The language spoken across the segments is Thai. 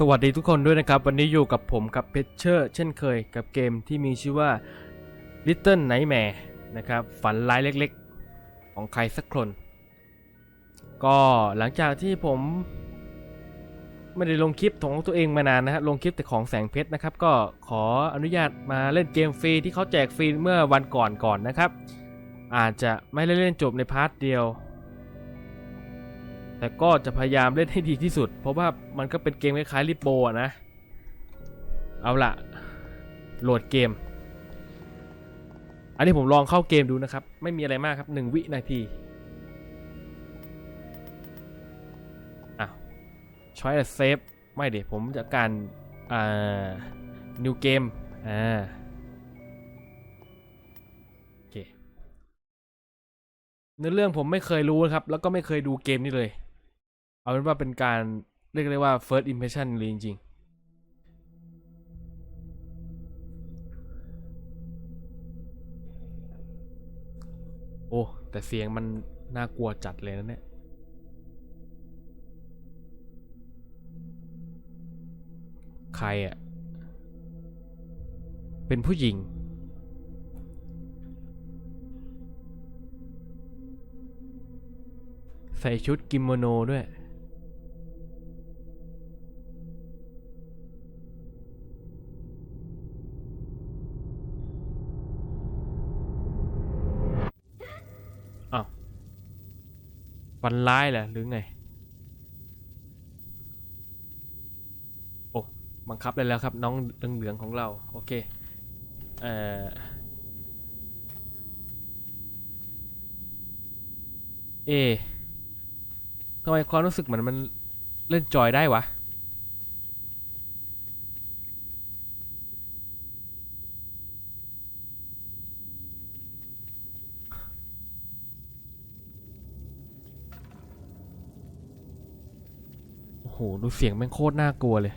สวัสดีทุกคนด้วยนะครับ วันนี้อยู่กับผมกับเพชเชอร์เช่นเคยกับเกมที่มีชื่อว่า Little Nightmare นะครับ ฝันร้ายเล็กๆ ของใครสักคน ก็หลังจากที่ผม ไม่ได้ลงคลิปของตัวเองมานานนะฮะลงคลิปแต่ของแสงเพชรนะครับ ก็ขออนุญาตมาเล่นเกมฟรีที่เขาแจกฟรีเมื่อวันก่อนก่อนนะครับ อาจจะไม่ได้เล่นจบในพาร์ทเดียว แต่ก็จะพยายามเล่นให้ดีที่สุด เพราะว่ามันก็เป็นเกมคล้ายๆริปโบะนะ เอาละโหลดเกม อันนี้ผมลองเข้าเกมดูนะครับ ไม่มีอะไรมากครับ 1 วินาทีอ้าวช้อยเซฟไม่เดี๋ยวผมจะการอ่า new game อ่าโอเคเนื้อเรื่องผมไม่เคยรู้ครับ แล้วก็ไม่เคยดูเกมนี้เลย เอาเป็นว่าเป็นการเรียกได้ว่า first impression เลยจริงๆ โอ้ แต่เสียงมันน่ากลัวจัดเลยนะเนี่ย ใครอะ่ะ เป็นผู้หญิงใส่ชุดกิโมโนด้วย วันร้ายเหรอหรือไง โอ้บังคับได้แล้วครับ น้องเหลืองของเรา โอเค เอ่อ เอทำไมความรู้สึกเหมือนมันเล่นจอยได้วะ โอ้โหดูเสียงแม่งโคตรน่ากลัวเลย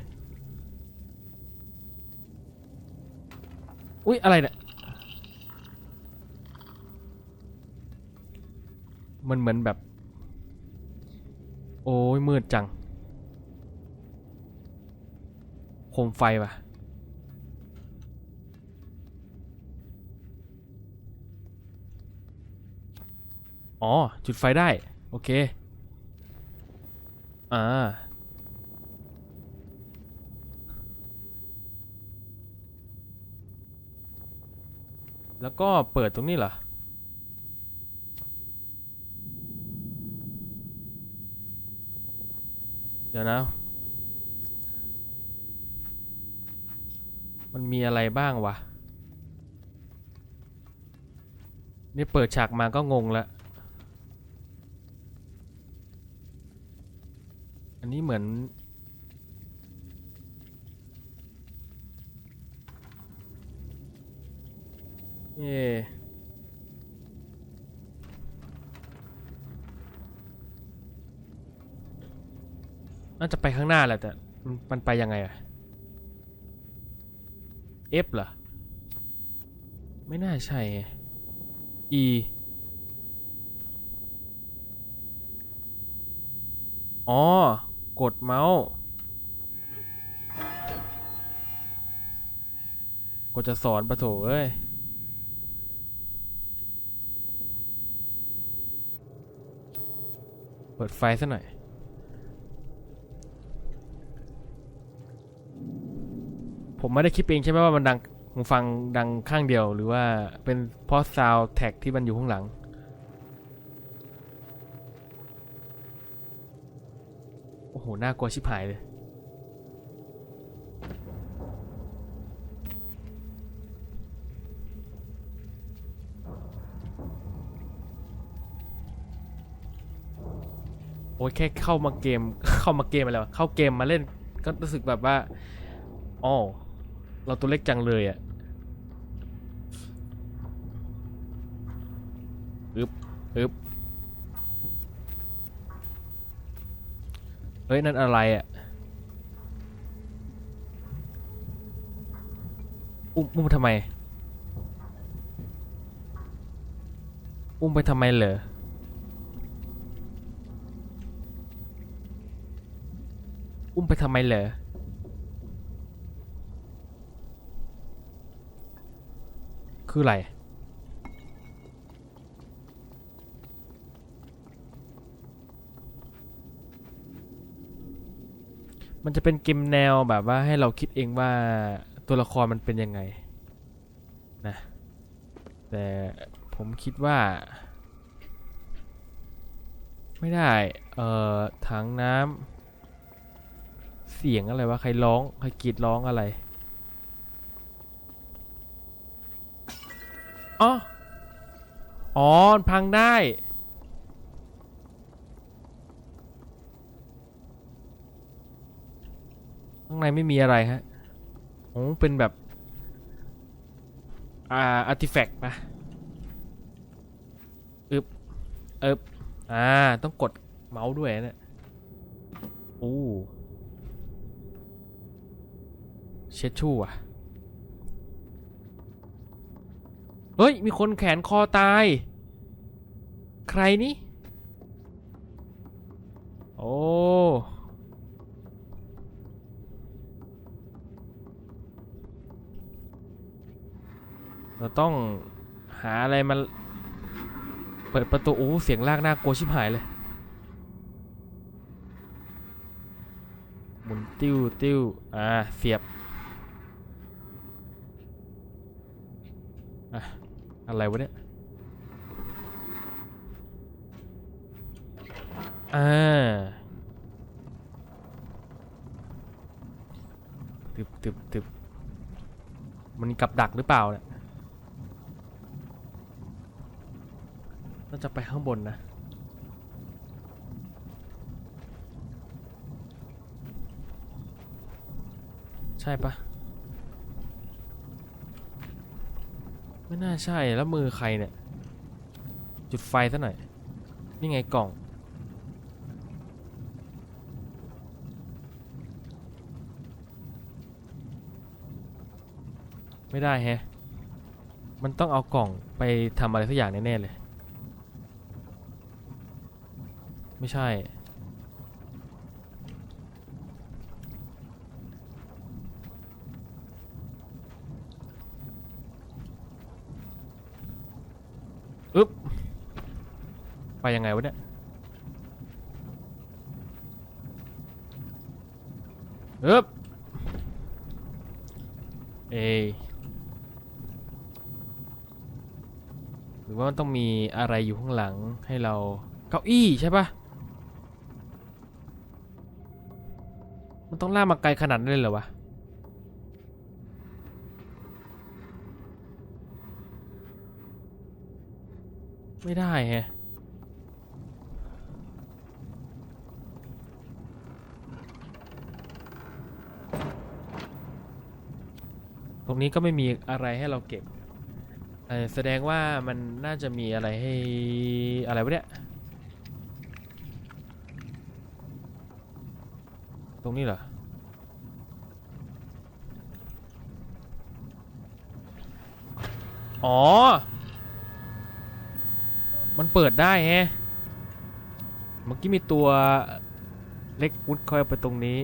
อุ๊ยอะไรเนี่ย มันเหมือนแบบ โอ้ยมืดจัง โคมไฟว่ะอ๋อ จุดไฟได้ โอเค อ่า แล้วก็เปิดตรงนี้เหรอ เดี๋ยวนะ มันมีอะไรบ้างวะ นี่เปิดฉากมาก็งงล้วอันนี้เหมือน เอะน่าจะไปข้างหน้าแหละแต่มันมันไปยังไงอะ F เหรอ ไม่น่าใช่ E อ๋อ กดเมาส์ กดจะสอนปะโถเอ้ย ปิดไฟซะหน่อย ผมไม่ได้คิดเองใช่ไหมว่ามันดังผมฟังดังข้างเดียวหรือว่าเป็นเพราะซาวแท็กที่มันอยู่ข้างหลัง โอ้โห น่ากลัวชิบหายเลย อ้ยแค่เข้ามาเกม เข้ามาเกมมาแล้วเข้าเกมมาเล่นก็รู้สึกแบบว่าอ๋อเราตัวเล็กจังเลยอะ่ะอึบอึบเฮ้ย นั่นอะไรอะ่ะอุ้มอุ้มทำไม อุ้มไปทำไมเหรอ อุ้มไปทำไมเหรอคืออะไร มันจะเป็นเกมแนวแบบว่าให้เราคิดเองว่าตัวละครมันเป็นยังไงนะ แต่ผมคิดว่า ไม่ได้ เอ่อถังน้ำ เสียงอะไรวะ ใครร้อง ใครกรีดร้องอะไรอ๋ออ๋อนพังได้ ข้างในไม่มีอะไรฮะโอ้เป็นแบบ อ่าอาร์ติแฟกต์ปะอึบอึบอ่า ต้องกดเมาส์ด้วยนะเนี่ยโอ้ เช็ดชู่อะ เฮ้ย มีคนแขนคอตาย ใครนี่ โอ้เราต้องหาอะไรมาเปิดประตูโอ้เสียงลากน่ากลัวชิบหายเลยหมุนติ้วติ้วอ่าเสียบ อะ อะไรวะเนี่ยอ่าตึบตึบตึบมันกับดักหรือเปล่าเนี่ยน่าจะไปข้างบนนะ ใช่ปะ ไม่น่าใช่แล้วมือใครเนี่ย จุดไฟซะหน่อย นี่ไงกล่อง ไม่ได้แฮะ มันต้องเอากล่องไปทำอะไรสักอย่างแน่ ๆ เลย ไม่ใช่ อึ๊บ ไปยังไงวะเนี่ย เอ๊บเอหรือว่ามันต้องมีอะไรอยู่ข้างหลังให้เราเก้าอี้ใช่ปะมันต้องล่ากมาไกลขนาดนั้นเลยเหรอวะไม่ได้แฮะ รงนี้ก็ไม่มีอะไรให้เราเก็บแสดงว่ามันน่าจะมีอะไรให้อะไรวะเนี่ย ตรงนี้เหรอ อ๋อ มันเปิดได้แฮะ เมื่อกี้มีตัวเล็กวุดคอยไปตรงนี้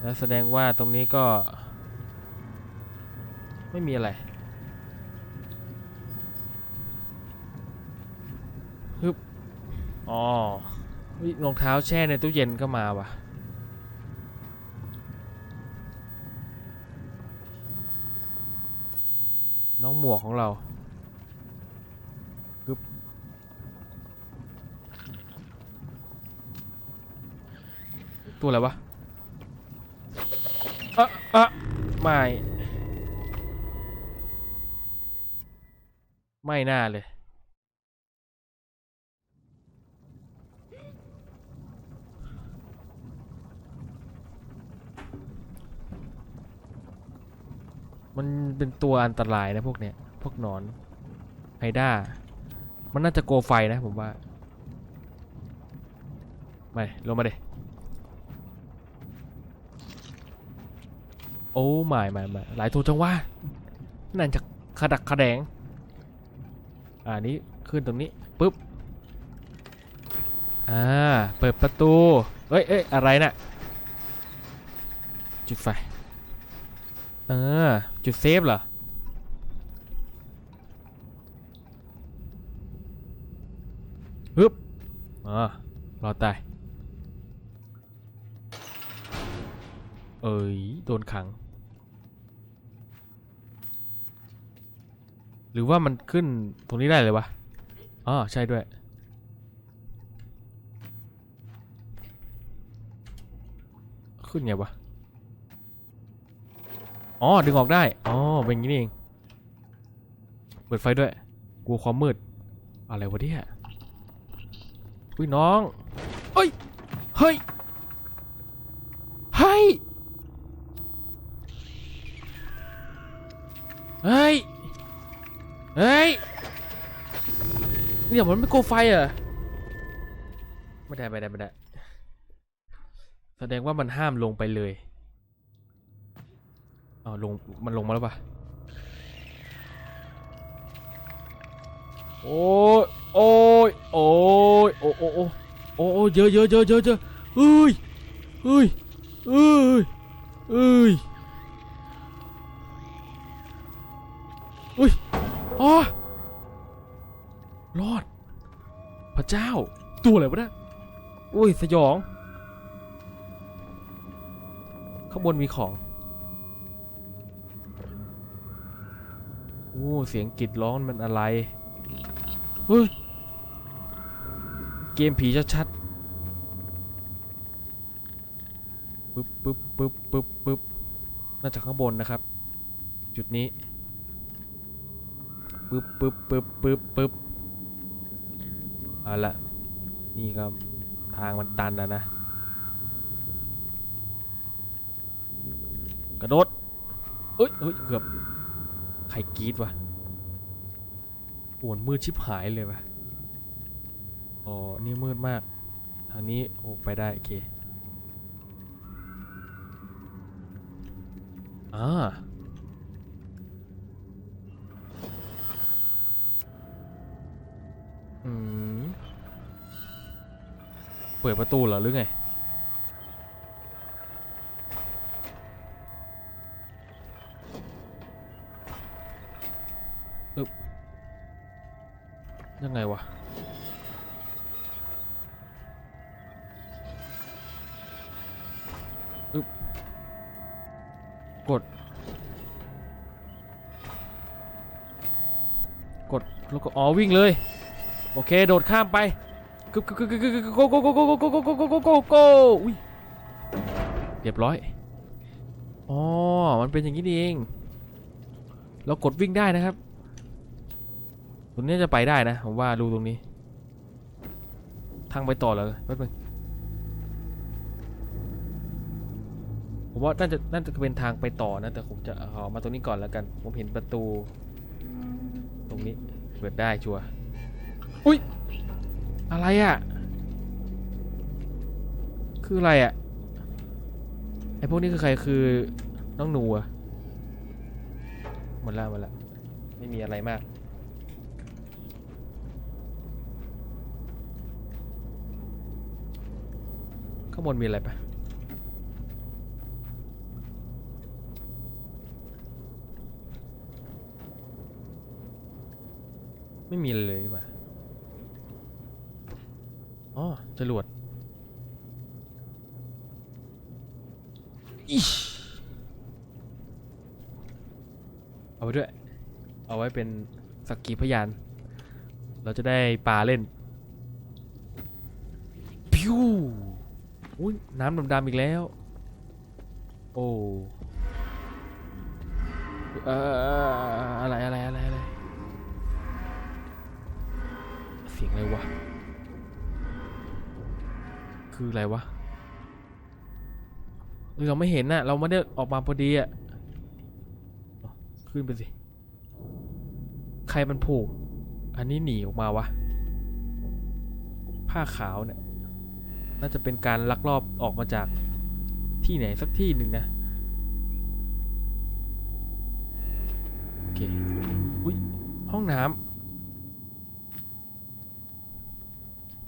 แล้วแสดงว่าตรงนี้ก็ ไม่มีอะไรฮึบอ๋อเฮ้ยรองเท้าแช่ในตู้เย็นก็มาว่ะน้องหมวกของเราึบตัวอะไรวะอะอะไม่ ไม่น่าเลย มันเป็นตัวอันตรายนะพวกเนี้ย พวกหนอนไฮด้า มันน่าจะโกไฟนะผมว่าไม่ลงมาเดโอ้ไม่ไม่ไม่หลายตัวจังว่า นั่นจะขดักขแดง อันนี้ขึ้นตรงนี้ปุ๊บ อ่า เปิดประตู เอ้ยเอ้ยอะไรนะ่ะ จุดไฟ เออ จุดเซฟเหรอ ฮึบอ๋อรอตาย เอ้ย โดนขัง หรือว่ามันขึ้นตรงนี้ได้เลยวะอ๋อใช่ด้วย ขึ้นไงวะ อ๋อ ดึงออกได้ อ๋อ เป็นอย่างนี้เอง เปิดไฟด้วย กลัวความมืด อะไรวะเนี่ยอุ้ยน้องเอ้ย เฮ้ย เฮ้ย เฮ้ย เฮ้ยเนี่ยมันไม่โกไฟเหรอไม่ได้ไม่ได้ไม่ได้แสดงว่ามันห้ามลงไปเลยเอาลงมันลงมาแล้วปะโอ้ยโอ้ยโอ้ยโอ้โอ้โอ้โอ้โอ้เยอะเยอะเยอะเยอะเยอะเฮ้ยเฮ้ยเฮ้ยเฮ้ย อ๋อรอด พระเจ้า ตัวอะไรวะเนี่ยอุ้ย สยอง ข้างบนมีของ โอ้ เสียงกรีดร้องมันอะไรเฮ้ย เกมผีชัดๆปึ๊บปึ๊บปึ๊บปึ๊บปึ๊บน่าจะข้างบนนะครับ จุดนี้ ปึ๊บปึ๊บปึ๊บปึ๊บปึ๊บเอาละนี่ก็ทางมันตันแล้วนะ กระโดดเอ้ยเอ้ยเกือบใครกรีดวะโอนมืดชิบหายเลยวะอ๋อ นี่มืดมาก ทางนี้โอ้ไปได้ โอเคอ่า ปิดประตูเหรอหรือไงยังไงวะ อึบกด กด แล้วก็อ๋อวิ่งเลย โอเค โดดข้ามไป กึบกึบกึบกึบกึบกึบโกโกโกโกโกโกโกโกโกโกโกโกอุ้ยเรียบร้อยอ๋อมันเป็นอย่างนี้นี่เอง เรากดวิ่งได้นะครับตรงนี้จะไปได้นะผมว่าดูตรงนี้ ทางไปต่อเลยแป๊บนึงผมว่าน่าจะน่าจะเป็นทางไปต่อนะแต่ผมจะเอมาตรงนี้ก่อนแล้วกัน ผมเห็นประตู ตรงนี้เปิดได้ชัวร์อุ้ย อะไรอะ คืออะไรอะ ไอพวกนี้คือใครคือน้องหนูอะหมดละหมดละไม่มีอะไรมาก ข้างบนมีอะไรปะไม่มีเลยว่ะ อ๋อจรวดอิ๊ชเอาไปด้วย เอาไว้เป็นสักขีพยาน เราจะได้ปลาเล่น พิวอุ้ยน้ำดำๆอีกแล้ว โอ้เอ่ออะไรอะไรอะไรอะไร เสียงอะไรวะ คืออะไรวะเราไม่เห็นน่ะ เราไม่ได้ออกมาพอดีอะ ขึ้นไปสิ ใครมันผูก อันนี้หนีออกมาวะ ผ้าขาวเนี่ย น่าจะเป็นการลักลอบออกมาจากที่ไหนสักที่หนึ่งนะ โอเค อุ้ย ห้องน้ำ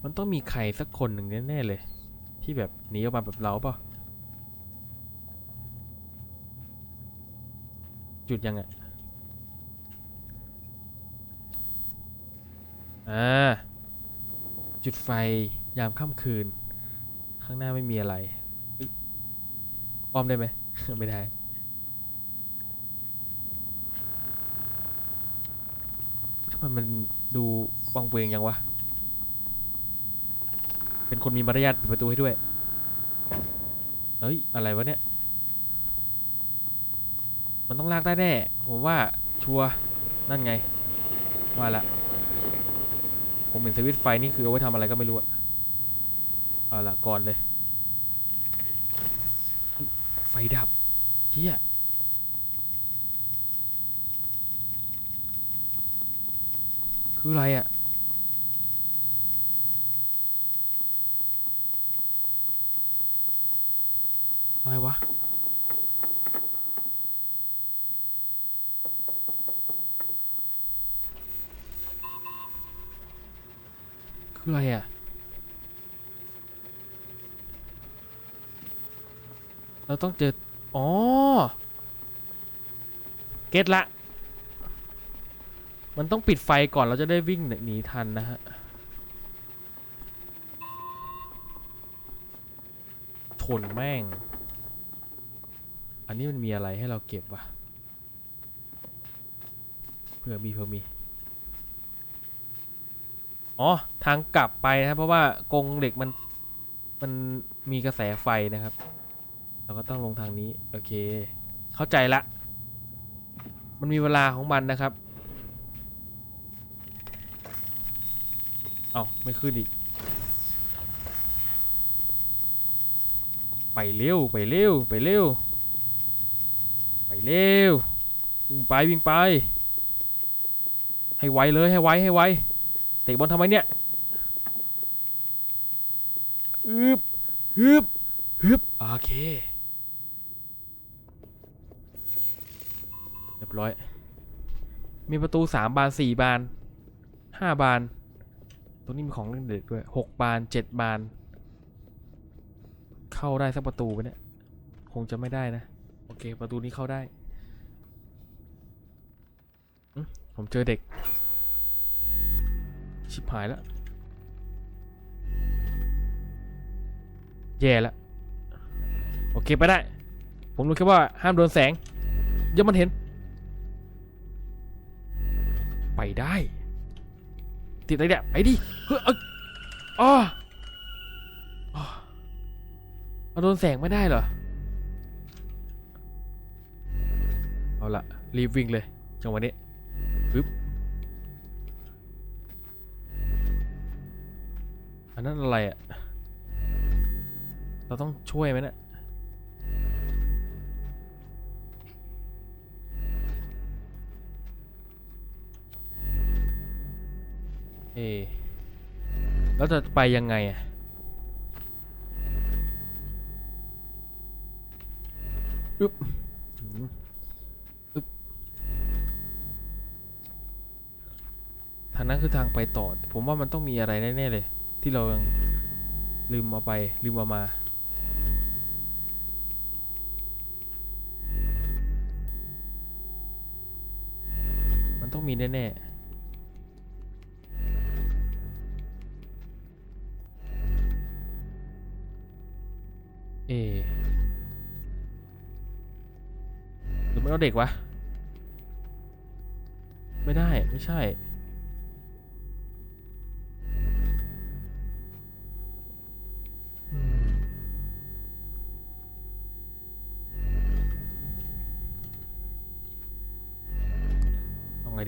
มันต้องมีใครสักคนหนึ่งแน่ๆเลย ที่แบบหนีออกมาแบบเราเปล่าจุดยังไงอ่าจุดไฟยามค่ำคืน ข้างหน้าไม่มีอะไรเอ้อ้อมได้ไหมไม่ได้ทำไมมันดูวังเวงยังวะ เป็นคนมีมารยาทปิดประตูให้ด้วย เฮ้ย อะไรวะเนี่ย มันต้องลากได้แน่ ผมว่าชัวร์นั่นไง ว่าละ ผมเห็นสวิตช์ไฟนี่คือเอาไว้ทำอะไรก็ไม่รู้อะเอาละก่อนเลย ไฟดับเฮียคืออะไรอะ อะไรวะ คืออะไรอะ เราต้องเจอ อ๋อ เก็ตละ มันต้องปิดไฟก่อนเราจะได้วิ่งหนีทันนะฮะทนแม่ง อันนี้มันมีอะไรให้เราเก็บวะเผื่อมีเผื่อมี อ๋อ ทางกลับไปนะเพราะว่ากงเหล็กมัน มันมีกระแสไฟนะครับ เราก็ต้องลงทางนี้ โอเค เข้าใจละ มันมีเวลาของมันนะครับ เอาไม่ขึ้นอีก ไปเร็ว ไปเร็ว ไปเร็ว ไปเร็ววิ่งไปวิ่งไป ให้ไวเลยให้ไวให้ไวเตะบอลทำไมเนี่ยอึบฮึบฮึบโอเคเรียบร้อย มีประตูสามบานสี่บานห้าบาน ตรงนี้มีของเล่นเด็กด้วยหกบานเจ็ดบาน เข้าได้สักประตูไปเนี่ย คงจะไม่ได้นะ อเคประตูนี้เข้าได้ ผมเจอเด็ก ชิบหายแล้ว แย่แล้ว โอเคไปได้ ผมรู้แค่ว่าห้ามโดนแสงเดี๋ยวมันเห็น ไปได้ ติดอะไรเนี่ยไปดิ เฮ้ยอ้ยอ้ออ้อเอาโดนแสงไม่ได้เหรอ เอาละรีบวิ่งเลยจังหวะนี้ปึ๊บอันนั้นอะไรอะ่ะ เราต้องช่วยไหมเนะี่ยเอะแล้วจะไปยังไงอะ่ะอึ๊บางนั้นคือทางไปต่อ ผมว่ามันต้องมีอะไรแน่ๆเลย ที่เรายังลืมเอาไปลืมเอามา มันต้องมีแน่ๆเอหรือไม่เอาเด็กวะ ไม่ได้ ไม่ใช่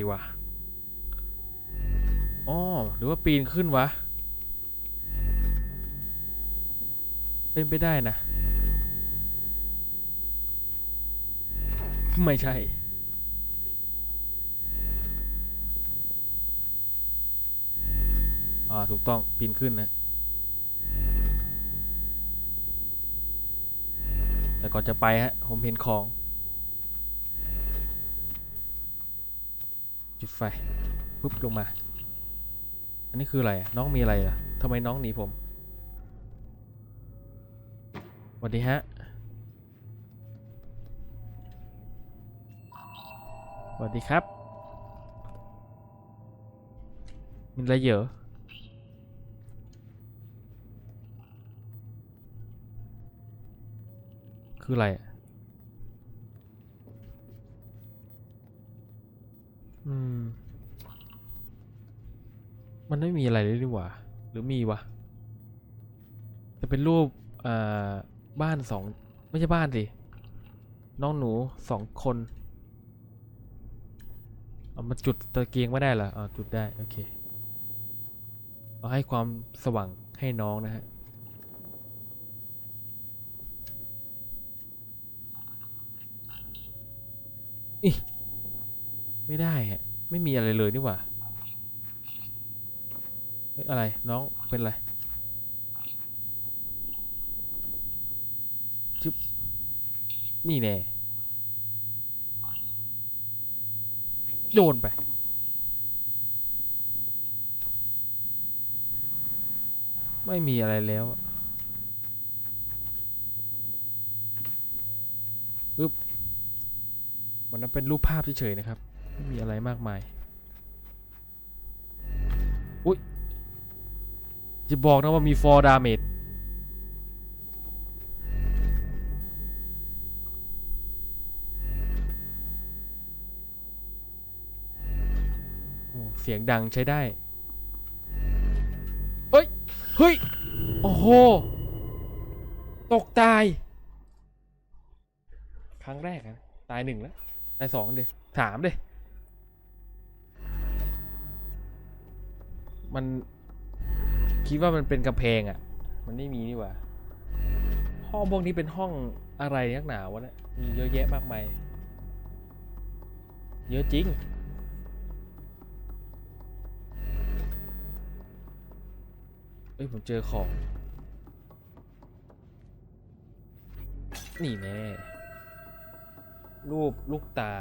ดีวะอ๋อหรือว่าปีนขึ้นวะ เป็นไปได้นะ ไม่ใช่ อ่า ถูกต้อง ปีนขึ้นนะ แต่ก่อนจะไปฮะ ผมเห็นของุดไฟปุ๊บลงมา อันนี้คืออะไรน้องมีอะไรล่ะทำไมน้องหนีผมสวัสดีฮะสวัสดีครับ มีอะไรเยอะคืออะไรอะ มันไม่มีอะไรเลยดีกว่า หรือมีวะจะเป็นรูปอ่อบ้านสองไม่ใช่บ้านสิน้องหนูสองคนเอามาจุดตะเกียงไม่ได้เหรออ๋อจุดได้ โอเคเอาให้ความสว่างให้น้องนะฮะอิไม่ได้ฮะ ไม่มีอะไรเลยนี่หว่า อะไรน้องเป็นอะไรจึ๊บนี่แน่โดนไป ไม่มีอะไรแล้วอึ๊บมันนั้นเป็นรูปภาพเฉยๆนะครับ ไม่มีอะไรมากมาย จะบอกนะว่ามี4 damage โอ้เสียงดังใช้ได้ เฮ้ย เฮ้ย โอ้โห ตกตาย ครั้งแรกนะตายหนึ่งแล้ว ตายสองเดยสามเดยมัน คิดว่ามันเป็นกำแพงอะ่ะ มันไม่มีนี่หว่า ห้องพวกนี้เป็นห้องอะไรนักหนาวะเนี่ยมีเยอะแยะมากมาย เยอะจริง เอ้ยผมเจอของ นี่แน่รูปลูกตา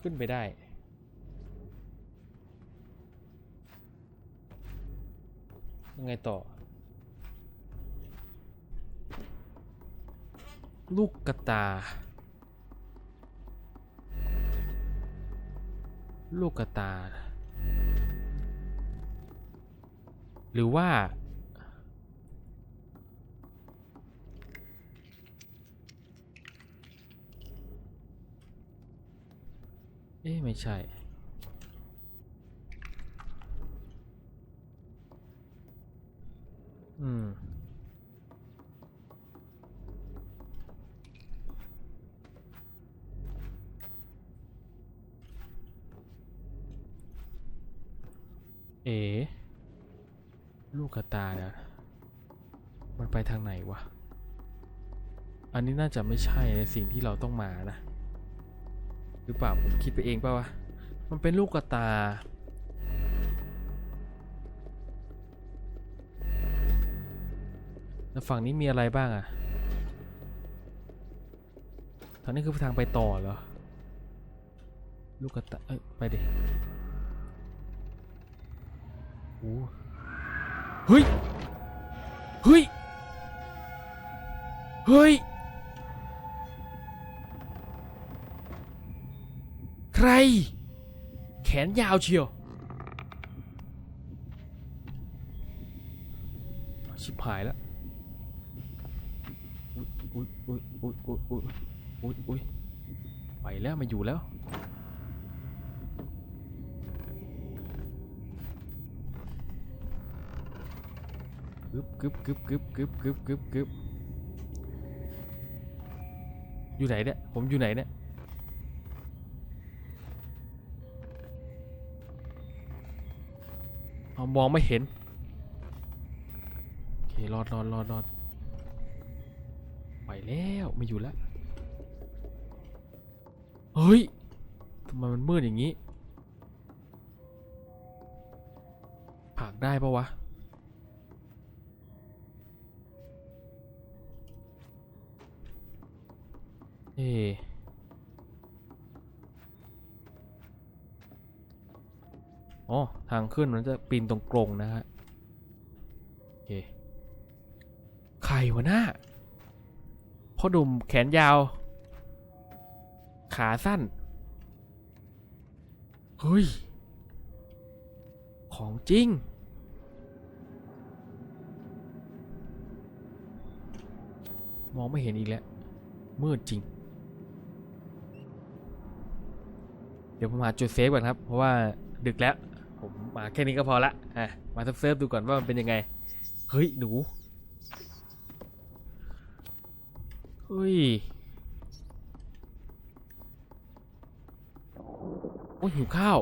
ขึ้นไปได้ ยังไงต่อ ลูกกระตา ลูกกระตา หรือว่า เอ๊ะ ไม่ใช่ อืม เอ๋ลูกกระตานะมันไปทางไหนวะ อันนี้น่าจะไม่ใช่ในสิ่งที่เราต้องมานะ หรือเปล่าผมคิดไปเองเปล่าวะ มันเป็นลูกกระตา แล้วฝั่งนี้มีอะไรบ้างอะทางนี้คือทางไปต่อเหรอ ลูกกระตาเอ้ย ไปดิโอ้เฮ้ย เฮ้ย เฮ้ย ใคร แขนยาวเชียวชิบหายแล้ว อุ้ยอุ้ยอุ้ยอุ้ยอุ้ยอุ้ยอุ้ยไปแล้วมาอยู่แล้วกึบกึบกึบกึบกึบกึบกึบกึบอยู่ไหนเนี่ย ผมอยู่ไหนเนี่ย มองไม่เห็น โอเค รอดรอดรอดรอด แล้วไม่อยู่แล้วเฮ้ยทำไมมันมืดอย่างนี้ผากได้ปะวะเอะอ๋อทางขึ้นมันจะปีนตรงกรงนะฮะโอเคใครวะหน้า พ่อหนุ่มแขนยาว ขาสั้น เฮ้ย ของจริง มองไม่เห็นอีกแล้ว มืดจริง เดี๋ยวผมหาจุดเซฟก่อนครับ เพราะว่าดึกแล้ว ผมมาแค่นี้ก็พอละอะมาเซฟดูก่อนว่ามันเป็นยังไง เฮ้ย หนู เฮ้ยโอ้ยหิวข้าว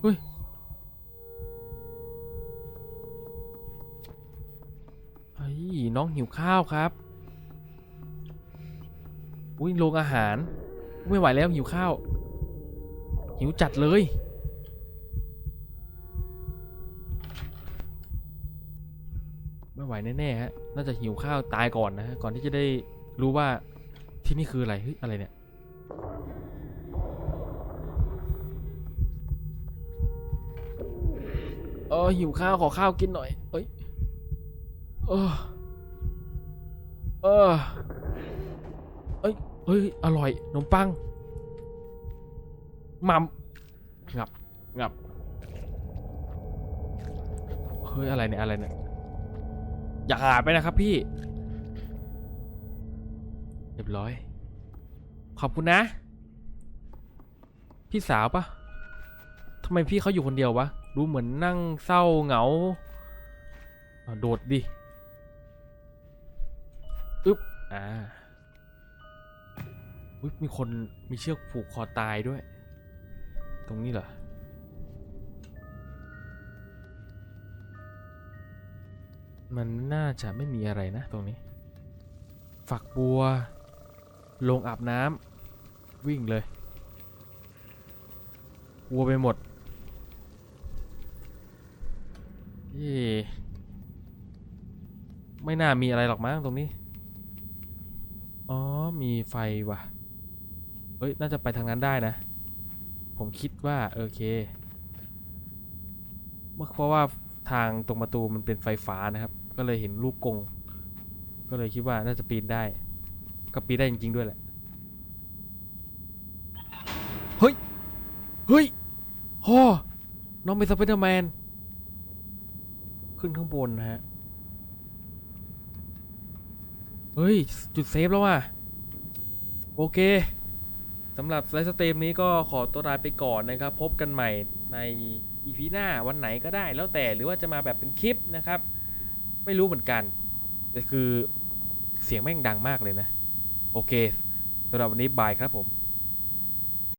เฮ้ยเฮ้น้องหิวข้าวครับ อุ้ยโรงอาหาร ไม่ไหวแล้วหิวข้าว หิวจัดเลยไม่ไหวแน่ๆฮะ น่าจะหิวข้าวตายก่อนนะฮะก่อนที่จะได้รู้ว่าที่นี่คืออะไรเฮ้ยอะไรเนี่ยเออหิวข้าวขอข้าวกินหน่อยเอ้ยเออเออเอ้ยเฮ้ยอร่อยขนมปังมัมงับงับเฮ้ยอะไรเนี่ยอะไรเนี่ย อย่าหาดไปนะครับพี่ เรียบร้อย ขอบคุณนะ พี่สาวปะทำไมพี่เขาอยู่คนเดียววะ ดูเหมือนนั่งเศร้าเหงา โดดดิ อึ๊บ อ่าอุ๊ยมีคนมีเชือกผูกคอตายด้วย ตรงนี้เหรอ มันน่าจะไม่มีอะไรนะตรงนี้ ฝักบัว ลงอาบน้ำวิ่งเลย วัวไปหมดเย่ไม่น่ามีอะไรหรอกมั้งตรงนี้ อ๋อ มีไฟว่ะ เอ้ย น่าจะไปทางนั้นได้นะ ผมคิดว่าโอเคเมื่อเพราะว่าทางตรงประตูมันเป็นไฟฟ้านะครับ ก็เลยเห็นลูกกง ก็เลยคิดว่าน่าจะปีนได้ ก็ปีนได้จริงๆด้วยแหละ เฮ้ย เฮ้ยฮ่อน้องเป็นสไปเดอร์แมน ขึ้นข้างบนนะฮะ เฮ้ย จุดเซฟแล้วว่ะ โอเคสำหรับไลฟ์สตรีมนี้ก็ขอตัวลาไปก่อนนะครับ พบกันใหม่ในอีพีหน้าวันไหนก็ได้แล้วแต่หรือว่าจะมาแบบเป็นคลิปนะครับ ไม่รู้เหมือนกัน แต่คือเสียงแม่งดังมากเลยนะ โอเคสำหรับวันนี้บายครับผม